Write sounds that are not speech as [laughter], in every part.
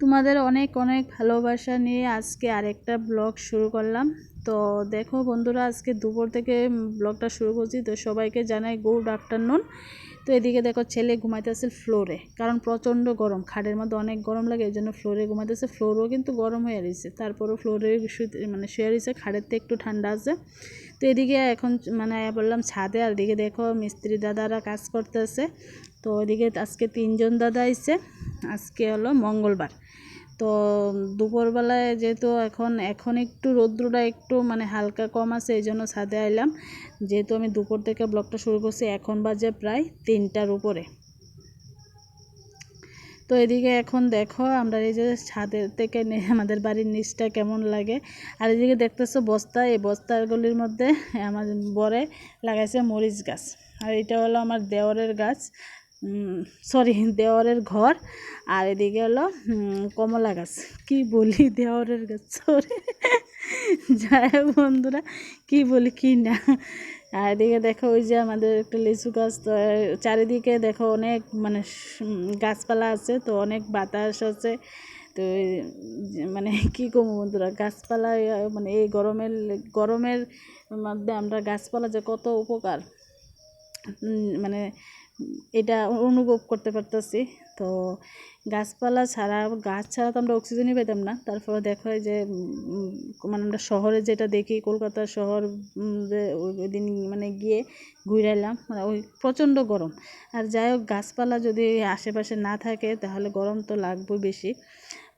তোমাদের অনেক অনেক ভালোবাসা নিয়ে আজকে আরেকটা ব্লগ শুরু করলাম। তো দেখো বন্ধুরা, আজকে দুপুর থেকে ব্লগটা শুরু করছি। তো সবাইকে জানাই গুড আফটারনুন। তো এদিকে দেখো ছেলে ঘুমাইতেছে ফ্লোরে, কারণ প্রচণ্ড গরম। খাটের মধ্যে অনেক গরম লাগে, এই জন্য ফ্লোরে ঘুমাইতেছে। ফ্লোরও কিন্তু গরম হয়ে রয়েছে। তারপরও ফ্লোরে মানে শুয়ে রয়েছে। খাটের তো একটু ঠান্ডা আছে। তো এদিকে এখন মানে বললাম ছাদে, আর এদিকে দেখো মিস্ত্রি দাদারা কাজ করতেছে। তো ওইদিকে আজকে তিনজন দাদা আইছে, আজকে হলো মঙ্গলবার। তো দুপুরবেলায় যেহেতু এখন এখন একটু রৌদ্রটা একটু মানে হালকা কম আছে, এই জন্য ছাদে আইলাম। যেহেতু আমি দুপুর থেকে ব্লগটা শুরু করছি, এখন বাজে প্রায় তিনটার উপরে। তো এদিকে এখন দেখো, আমরা এই যে ছাদের থেকে আমাদের বাড়ির নিচটা কেমন লাগে। আর এদিকে দেখতেছো বস্তা, এই বস্তাগুলির মধ্যে আমার বরে লাগাইছে মরিচ গাছ। আর এটা হলো আমার দেওরের গাছ সরি দেওয়ারের ঘর। আর এদিকে হলো কমলা গাছ। কি বলি দেওয়ারের গাছ সরি যাই বন্ধুরা, কী বলি কি না। আর এদিকে দেখো ওই যে আমাদের একটা লিচু গাছ, তো চারিদিকে দেখো অনেক মানে গাছপালা আছে, তো অনেক বাতাস আছে। তো মানে [laughs] কী করব বন্ধুরা, গাছপালা মানে এই গরমের গরমের মধ্যে আমরা গাছপালা যে কত উপকার। মানে এটা অনুভব করতে পারতেছি। তো গাছপালা ছাড়া, গাছ ছাড়া তো আমরা অক্সিজেনই পেতাম না। তারপরে দেখা দেখো যে মানে আমরা শহরে যেটা দেখি কলকাতা শহর ওই দিন মানে গিয়ে ঘুরে এলাম মানে ওই প্রচণ্ড গরম। আর যাই হোক, গাছপালা যদি আশেপাশে না থাকে, তাহলে গরম তো লাগবে বেশি।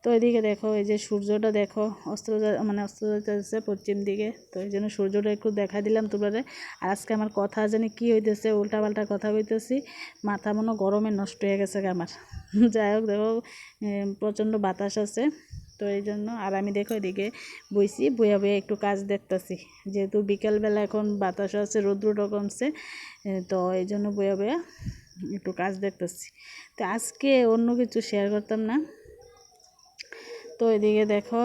তো এদিকে দেখো, এই যে সূর্যটা দেখো অস্ত্র মানে অস্ত্র যাচ্ছে পশ্চিম দিকে। তো এই জন্য সূর্যটা একটু দেখা দিলাম তোমরা আর আজকে আমার কথা জানি কী হইতেছে, উল্টাপাল্টা কথা হইতেছি মাথা মনে গরমে নষ্ট হয়ে গেছে আমার। [laughs] যাই হোক দেখো প্রচণ্ড বাতাস আছে। তো এই জন্য, আর আমি দেখো এদিকে বইছি, বইয়া বইয়া একটু কাজ দেখতেছি। যেহেতু বিকেলবেলা এখন বাতাস আছে, রৌদ্রটা কমছে তো এই জন্য বইয়া বইয়া একটু কাজ দেখতেছি। তো আজকে অন্য কিছু শেয়ার করতাম না। তো এদিকে দেখো,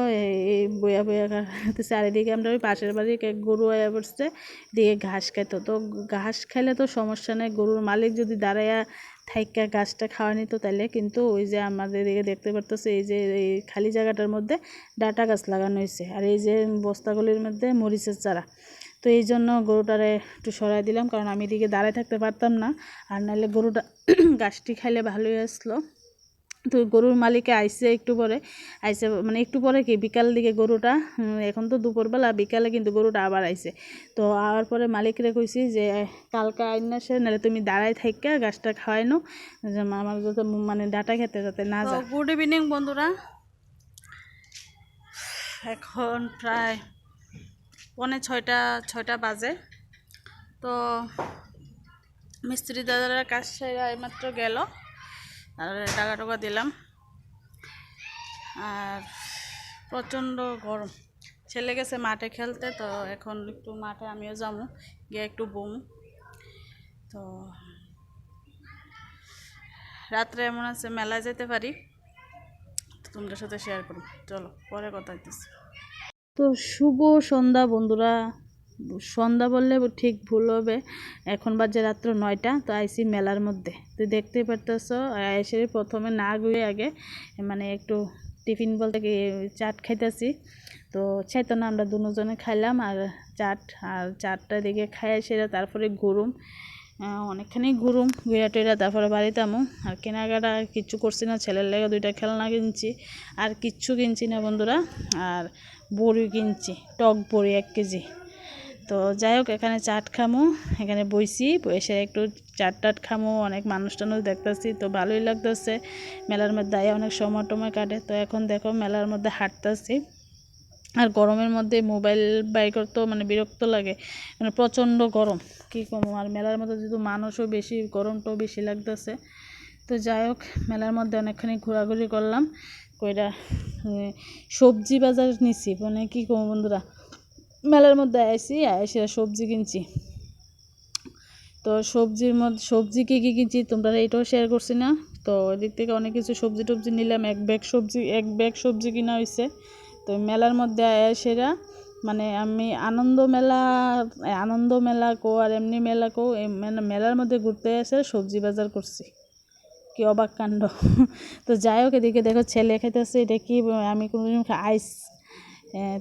এই বইয়া বইয়া খাইতেছে আর এদিকে আমরা ওই পাশের বাড়ি গরু আয়া পড়ছে। এদিকে ঘাস খাইতো তো ঘাস খাইলে তো সমস্যা নেই। গরুর মালিক যদি দাঁড়াইয়া থাইকা গাছটা খাওয়া নিত তাহলে কিন্তু ওই যে আমাদের এদিকে দেখতে পারতেছে, এই যে, এই খালি জায়গাটার মধ্যে ডাটা গাছ লাগানো হয়েছে। আর এই যে বস্তাগুলির মধ্যে মরিচের চারা। তো এই জন্য গরুটারে একটু সরাই দিলাম। কারণ আমি এদিকে দাঁড়ায় থাকতে পারতাম না। আর নাহলে গরুটা [clears throat] গাছটি খাইলে ভালোই আসলো। তো গরুর মালিকে আইসে একটু পরে আইসে মানে একটু পরে কি বিকাল দিকে গরুটা এখন তো দুপুরবেলা বিকালে কিন্তু গরুটা আবার আইসে। তো আবার পরে মালিকরে কইছি যে কালকে আইন সে নাহলে তুমি দাঁড়াই থাইকা গাছটা খাওয়াই নো যে আমার যাতে মানে ডাটা খেতে যাতে না যায়। গুড ইভিনিং বন্ধুরা। এখন প্রায় পনে ছয়টা ছয়টা বাজে। তো মিস্ত্রি দাদারা কাজ সেরা এইমাত্র গেল। আর টাকা টাকা দিলাম। আর প্রচণ্ড গরম। ছেলে গেছে মাঠে খেলতে, তো এখন একটু মাঠে আমিও যাব, গিয়ে একটু বমু। তো রাত্রে এমন আছে, মেলায় যেতে পারি। তোমাদের সাথে শেয়ার করো চলো, পরে কথা হইতেছে। তো শুভ সন্ধ্যা বন্ধুরা। সন্ধ্যা বললে ঠিক ভুল হবে। এখন বাজে রাত্র নয়টা, তো আইসি মেলার মধ্যে। তুই দেখতে পারতেছ এসে প্রথমে না গুয়ে আগে মানে একটু টিফিন বলতে কি, চাট খাইতেছি। তো চাইতো না, আমরা দুজনে খাইলাম, আর চাট, আর চাটটা দিকে খাই সেটা তারপরে ঘুরুম। অনেকখানি ঘুরুম ঘুরা টুরা তারপরে বাড়িতে আমু আর কেনাকাটা কিচ্ছু করছি না, ছেলের লেগে দুইটা খেলনা কিনছি। আর কিচ্ছু কিনছি না বন্ধুরা, আর বড়ি কিনছি, টক বড়ি এক কেজি। তো যাই হোক, এখানে চাট খামো, এখানে বইছি। বসে একটু চাট টাট খামো, অনেক মানুষ টানুষ দেখতেছি, তো ভালোই লাগতেছে। মেলার মধ্যে আয় অনেক সময় টময় কাটে। তো এখন দেখো, মেলার মধ্যে হাঁটতেছি। আর গরমের মধ্যে মোবাইল বাই করতেও মানে বিরক্ত লাগে। মানে প্রচণ্ড গরম, কী কমো? আর মেলার মধ্যে যেহেতু মানুষও বেশি, গরমটাও বেশি লাগতেছে। তো যাই হোক, মেলার মধ্যে অনেকখানি ঘোরাঘুরি করলাম। কইরা সবজি বাজার নিছি। মানে কী কমো বন্ধুরা? মেলার মধ্যে আইসি আইসে সবজি কিনছি। তো সবজির মধ্যে, সবজি কী কী কিনছি তোমরা এটাও শেয়ার করছি না। তো এদিক থেকে অনেক কিছু সবজি টবজি নিলাম, এক ব্যাগ সবজি, এক ব্যাগ সবজি কিনা হয়েছে তো মেলার মধ্যে সেরা। মানে আমি আনন্দ মেলা আনন্দ মেলা কো আর এমনি মেলা কো মানে মেলার মধ্যে ঘুরতে এসে সবজি বাজার করছি। কি অবাক কাণ্ড। [laughs] তো যাই হোক এদিকে দেখো ছেলে খাইতেছে, এটা কি আমি কোনো আইস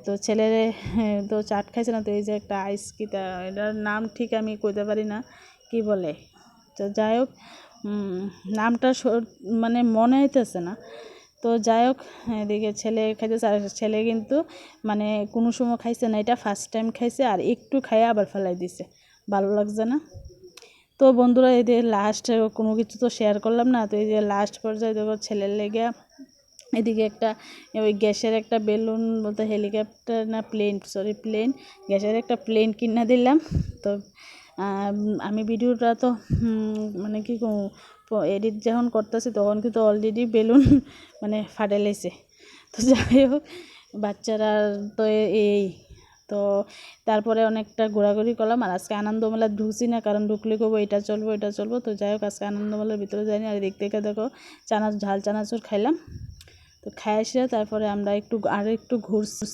তো ছেলের তো চাট খাইছে না, তো এই যে একটা আইস কি তা এটার নাম ঠিক আমি কইতে পারি না, কি বলে? তো যাই হোক নামটা মানে মনে হইতেছে না। তো যাই হোক, এদিকে ছেলে খাইতেছে, আর ছেলে কিন্তু মানে কোনো সময় খাইছে না, এটা ফার্স্ট টাইম খাইছে, আর একটু খাইয়ে আবার ফেলাই দিছে। ভালো লাগছে না? তো বন্ধুরা, এই যে লাস্ট কোনো কিছু তো শেয়ার করলাম না, তো এই যে লাস্ট পর্যায়ে দেখো ছেলের লেগে এদিকে একটা, ওই গ্যাসের একটা বেলুন বলতে হেলিকপ্টার না প্লেন সরি প্লেন, গ্যাসের একটা প্লেন কিনা দিলাম। তো, আমি ভিডিওটা তো মানে কি এডিট যখন করতেছি তখন কিন্তু অলরেডি বেলুন মানে ফাটে লাইছে তো যাই হোক, বাচ্চারা তো এই। তো তারপরে অনেকটা ঘোরাঘুরি করলাম আর আজকে আনন্দমেলা ঢুকছি না, কারণ ঢুকলে করব এটা চলবো এটা চলবো। তো যাই হোক, আজকে আনন্দমেলার ভিতরে যাইনি, আর দেখতে দেখো চানা ঝাল চানাচুর খাইলাম। তো খাই আসিয়া তারপরে আমরা একটু আর একটু ঘুরছি।